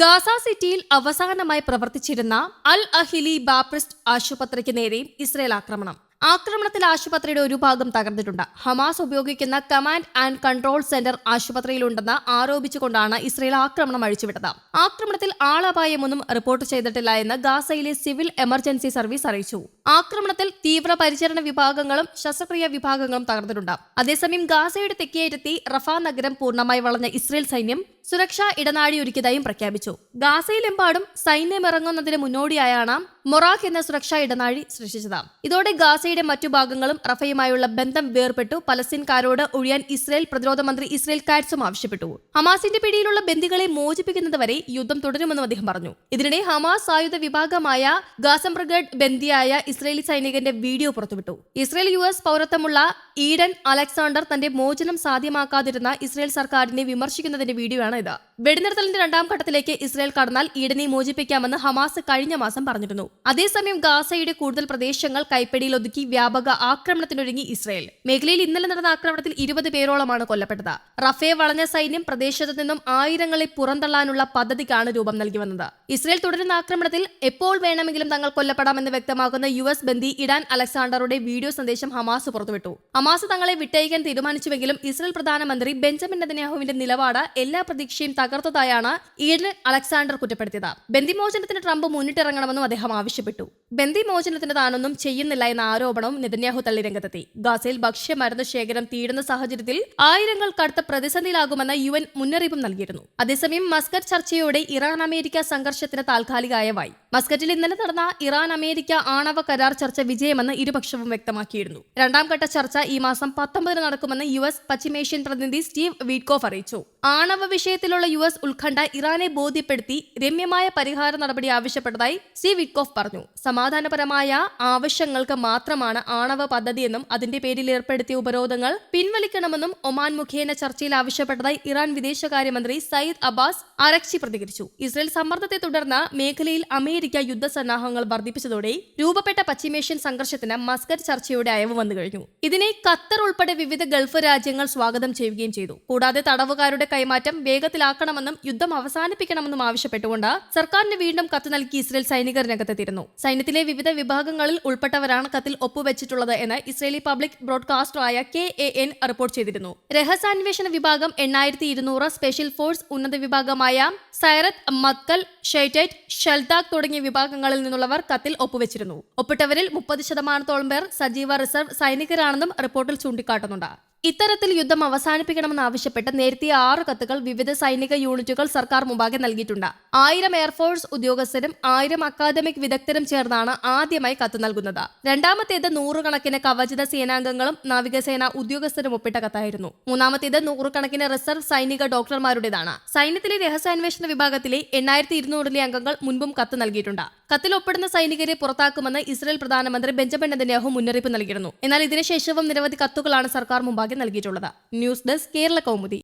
Gaza സിറ്റിയിൽ അവസാനമായി പ്രവർത്തിച്ചിരുന്ന അൽ അഹിലി ബാപ്രിസ്റ്റ് ആശുപത്രിക്ക് നേരെയും ഇസ്രയേൽ ആക്രമണം. ആക്രമണത്തിൽ ആശുപത്രിയുടെ ഒരു ഭാഗം തകർന്നിട്ടുണ്ട്. ഹമാസ് ഉപയോഗിക്കുന്ന കമാൻഡ് ആൻഡ് കൺട്രോൾ സെന്റർ ആശുപത്രിയിലുണ്ടെന്ന് ആരോപിച്ചുകൊണ്ടാണ് ഇസ്രയേൽ ആക്രമണം അഴിച്ചുവിട്ടത്. ആക്രമണത്തിൽ ആളപായമൊന്നും റിപ്പോർട്ട് ചെയ്തിട്ടില്ല എന്ന് ഗാസയിലെ സിവിൽ എമർജൻസി സർവീസ് അറിയിച്ചു. ആക്രമണത്തിൽ തീവ്ര പരിചരണ വിഭാഗങ്ങളും ശസ്ത്രക്രിയ വിഭാഗങ്ങളും തകർന്നിട്ടുണ്ട്. അതേസമയം ഗാസയുടെ തെക്കേയറ്റത്തി റഫാ നഗരം പൂർണമായി വളഞ്ഞ ഇസ്രയേൽ സൈന്യം സുരക്ഷാ ഇടനാഴി ഒരുക്കിയതായും പ്രഖ്യാപിച്ചു. ഗാസയിലെമ്പാടും സൈന്യം ഇറങ്ങുന്നതിന് മുന്നോടിയായാണ് മൊറാഖ് എന്ന സുരക്ഷാ ഇടനാഴി സൃഷ്ടിച്ചത്. ഇതോടെ ഗാസയുടെ മറ്റു ഭാഗങ്ങളും റഫയുമായുള്ള ബന്ധം വേർപെട്ടു. പലസ്തീൻകാരോട് ഒഴിയാൻ ഇസ്രയേൽ പ്രതിരോധ മന്ത്രി ഇസ്രയേൽ കാറ്റ്സും ആവശ്യപ്പെട്ടു. ഹമാസിന്റെ പിടിയിലുള്ള ബന്ദികളെ മോചിപ്പിക്കുന്നതുവരെ യുദ്ധം തുടരുമെന്നും അദ്ദേഹം പറഞ്ഞു. ഇതിനിടെ ഹമാസ് ആയുധ വിഭാഗമായ ഗാസംബ്രഗഡ് ബന്ദിയായ ഇസ്രയേലി സൈനികന്റെ വീഡിയോ പുറത്തുവിട്ടു. ഇസ്രയേൽ യു എസ് പൗരത്വമുള്ള ഈഡൻ അലക്സാണ്ടർ തന്റെ മോചനം സാധ്യമാക്കാതിരുന്ന ഇസ്രയേൽ സർക്കാരിനെ വിമർശിക്കുന്നതിന്റെ വീഡിയോയാണ് ഇത് വെടിനിർത്തലിന്റെ രണ്ടാം ഘട്ടത്തിലേക്ക് ഇസ്രായേൽ കടന്നാൽ ഈഡനെ മോചിപ്പിക്കാമെന്ന് ഹമാസ് കഴിഞ്ഞ മാസം പറഞ്ഞിരുന്നു. അതേസമയം ഗാസയുടെ കൂടുതൽ പ്രദേശങ്ങൾ കൈപ്പിടിയിൽ ഒതുക്കി വ്യാപക ആക്രമണത്തിനൊരുങ്ങി ഇസ്രായേൽ. മേഖലയിൽ ഇന്നലെ നടന്ന ആക്രമണത്തിൽ ഇരുപത് പേരോളമാണ് കൊല്ലപ്പെട്ടത്. റഫേ വളഞ്ഞ സൈന്യം പ്രദേശത്തു നിന്നും ആയിരങ്ങളെ പുറന്തള്ളാനുള്ള പദ്ധതിക്കാണ് രൂപം നൽകി വന്നത്. ഇസ്രായേൽ തുടരുന്ന ആക്രമണത്തിൽ എപ്പോൾ വേണമെങ്കിലും തങ്ങൾ കൊല്ലപ്പെടാമെന്ന് വ്യക്തമാക്കുന്ന യു എസ് ബന്ദി ഇടാൻ അലക്സാണ്ടറുടെ വീഡിയോ സന്ദേശം ഹമാസ് പുറത്തുവിട്ടു. ഹമാസ് തങ്ങളെ വിട്ടയക്കാൻ തീരുമാനിച്ചുവെങ്കിലും ഇസ്രായേൽ പ്രധാനമന്ത്രി ബെഞ്ചമിൻ നെതന്യാഹുവിന്റെ നിലപാട് എല്ലാ പ്രതീക്ഷയും തകർത്തതായാണ് ഈഡൻ അലക്സാണ്ടർ കുറ്റപ്പെടുത്തിയത്. ബന്ദിമോചനത്തിന് ട്രംപ് മുന്നിട്ടിറങ്ങണമെന്നും അദ്ദേഹം ആവശ്യപ്പെട്ടു. ബന്ദിമോചനത്തിന് താനൊന്നും ചെയ്യുന്നില്ല എന്ന ആരോപണവും നെതന്യാഹു തള്ളി രംഗത്തെത്തി. ഗാസയിൽ ഭക്ഷ്യമരുന്ന് ശേഖരം തീരുന്ന സാഹചര്യത്തിൽ ആയിരങ്ങൾ കടുത്ത പ്രതിസന്ധിയിലാകുമെന്ന് യു എൻ മുന്നറിയിപ്പും നൽകിയിരുന്നു. അതേസമയം മസ്കറ്റ് ചർച്ചയോടെ ഇറാൻ അമേരിക്ക സംഘർഷത്തിന് താൽക്കാലികായവായി. മസ്കറ്റിൽ ഇന്നലെ നടന്ന ഇറാൻ അമേരിക്ക ആണവ കരാർ ചർച്ച വിജയമെന്ന് ഇരുപക്ഷവും വ്യക്തമാക്കിയിരുന്നു. രണ്ടാം ഘട്ട ചർച്ച ഈ മാസം പത്തൊമ്പതിന് നടക്കുമെന്ന് യു എസ് പശ്ചിമേഷ്യൻ പ്രതിനിധി സ്റ്റീവ് വീഡ്കോഫ് അറിയിച്ചു. ആണവ വിഷയത്തിലുള്ള യു എസ് ഉത്കണ്ഠ ഇറാനെ ബോധ്യപ്പെടുത്തി രമ്യമായ പരിഹാര നടപടി ആവശ്യപ്പെട്ടതായി സി വിറ്റ്കോഫ് പറഞ്ഞു. സമാധാനപരമായ ആവശ്യങ്ങൾക്ക് മാത്രമാണ് ആണവ പദ്ധതിയെന്നും അതിന്റെ പേരിൽ ഏർപ്പെടുത്തിയ ഉപരോധങ്ങൾ പിൻവലിക്കണമെന്നും ഒമാൻ മുഖേന ചർച്ചയിൽ ആവശ്യപ്പെട്ടതായി ഇറാൻ വിദേശകാര്യമന്ത്രി സയ്യിദ് അബ്ബാസ് അറക്ഷി പ്രതികരിച്ചു. ഇസ്രയേൽ സമ്മർദ്ദത്തെ തുടർന്ന് മേഖലയിൽ അമേരിക്ക യുദ്ധസന്നാഹങ്ങൾ വർദ്ധിപ്പിച്ചതോടെ രൂപപ്പെട്ട പശ്ചിമേഷ്യൻ സംഘർഷത്തിന് മസ്കറ്റ് ചർച്ചയുടെ അയവ് വന്നു കഴിഞ്ഞു. ഇതിനെ ഖത്തർ ഉൾപ്പെടെ വിവിധ ഗൾഫ് രാജ്യങ്ങൾ സ്വാഗതം ചെയ്യുകയും ചെയ്തു. കൂടാതെ തടവുകാരുടെ കൈമാറ്റം വേഗത്തിലാക്കണമെന്നും യുദ്ധം അവസാനിപ്പിക്കണമെന്നും ആവശ്യപ്പെട്ടുകൊണ്ട് സർക്കാരിന് വീണ്ടും കത്ത് നൽകി ഇസ്രയേൽ സൈനികർ രംഗത്തെത്തിയിരുന്നു. സൈന്യത്തിലെ വിവിധ വിഭാഗങ്ങളിൽ ഉൾപ്പെട്ടവരാണ് കത്തിൽ ഒപ്പുവെച്ചിട്ടുള്ളത് എന്ന് ഇസ്രയേലി പബ്ലിക് ബ്രോഡ്കാസ്റ്ററായ കെ എ എൻ റിപ്പോർട്ട് ചെയ്തിരുന്നു. രഹസ്യാന്വേഷണ വിഭാഗം എണ്ണായിരത്തി ഇരുന്നൂറ് സ്പെഷ്യൽ ഫോഴ്സ് ഉന്നത വിഭാഗമായ സൈറത്ത് മത്കൽ ഷെയ്റ്റൈറ്റ് ഷെൽതാഗ് തുടങ്ങിയ വിഭാഗങ്ങളിൽ നിന്നുള്ളവർ കത്തിൽ ഒപ്പുവെച്ചിരുന്നു. ഒപ്പിട്ടവരിൽ മുപ്പത് ശതമാനത്തോളം പേർ സജീവ റിസർവ് സൈനികരാണെന്നും റിപ്പോർട്ടിൽ ചൂണ്ടിക്കാട്ടുന്നുണ്ട്. ഇത്തരത്തിൽ യുദ്ധം അവസാനിപ്പിക്കണമെന്നാവശ്യപ്പെട്ട് നേരത്തെ ആറ് കത്തുകൾ വിവിധ സൈനിക യൂണിറ്റുകൾ സർക്കാർ മുമ്പാകെ നൽകിയിട്ടുണ്ട്. ആയിരം എയർഫോഴ്സ് ഉദ്യോഗസ്ഥരും ആയിരം അക്കാദമിക് വിദഗ്ധരും ചേർന്നാണ് ആദ്യമായി കത്ത് നൽകുന്നത്. രണ്ടാമത്തേത് നൂറുകണക്കിന് കവചിത സേനാംഗങ്ങളും നാവികസേന ഉദ്യോഗസ്ഥരും ഒപ്പിട്ട കത്തായിരുന്നു. മൂന്നാമത്തേത് നൂറുകണക്കിന് റിസർവ് സൈനിക ഡോക്ടർമാരുടേതാണ്. സൈന്യത്തിലെ രഹസ്യാന്വേഷണ വിഭാഗത്തിലെ എണ്ണായിരത്തി ഇരുന്നൂറിലെ അംഗങ്ങൾ മുൻപും കത്ത് നൽകിയിട്ടുണ്ട്. കത്തിൽ ഒപ്പിടുന്ന സൈനികരെ പുറത്താക്കുമെന്ന് ഇസ്രയേൽ പ്രധാനമന്ത്രി ബെഞ്ചമിൻ നെതന്യാഹു മുന്നറിയിപ്പ് നൽകിയിരുന്നു. എന്നാൽ ഇതിനുശേഷവും നിരവധി കത്തുകളാണ് സർക്കാർ മുമ്പാകെ നൽകിയിട്ടുള്ളത്. News desk Kerala Kaumudi.